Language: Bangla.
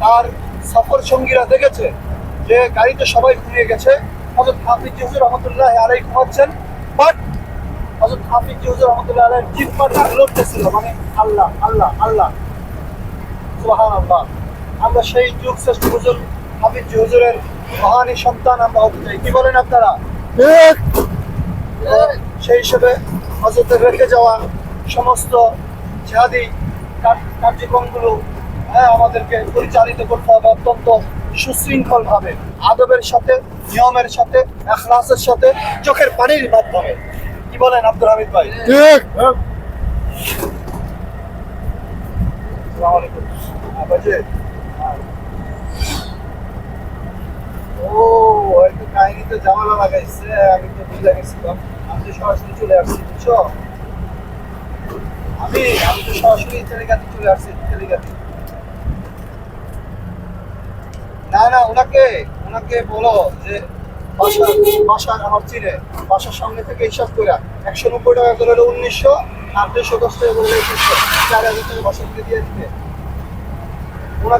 তার সফর সঙ্গীরা দেখেছে যে গাড়িতে সবাই ঘুমিয়ে গেছে। হজরত হাফিজ হুজুর রহমতুল্লাহ আলাই ঘুমাচ্ছেন বাট হজরত হাফিজ হুজুর রহমতুল্লাহ আলাই জিব্বাটা লড়তেছিল মানে আল্লাহ আল্লাহ আল্লাহ। সুবহান আল্লাহ আমরা সেই যুগ শ্রেষ্ঠ হুজুর হাফিজ হুজুরের মহানী সন্তান আমরা হতে চাই। কি বলেন আপনারা? সেই হিসেবে হজরতের রেখে যাওয়া সমস্ত জিহাদি কার- কার্যক্রমগুলো হ্যাঁ আমাদেরকে পরিচালিত করতে হবে অত্যন্ত সুশৃঙ্খল ভাবে আদবের সাথে নিয়মের সাথে এখলাসের সাথে চোখের পানির মাধ্যমে। কি বলেন আব্দুল হামিদ ভাই। ও একটু কাহিনীতে লাগাইছে আমি তো বুঝে গেছিলাম। আমি তো সরাসরি চলে আসছি বুঝছ? আমি আমি তো সরাসরি তেলেগাতে চলে আসছি তেলেগাতে না না, ওনাকে ওনাকে বলো যে বাসা বাসা আমার চিনে। বাসার সামনে থেকে হিসাব করে একশো নব্বই টাকা করে হলো উনিশশো, আর দুশো দশ টাকা করে হলো একুশশো চার হাজার টাকা বাসা দিয়ে দিতে ওনাকে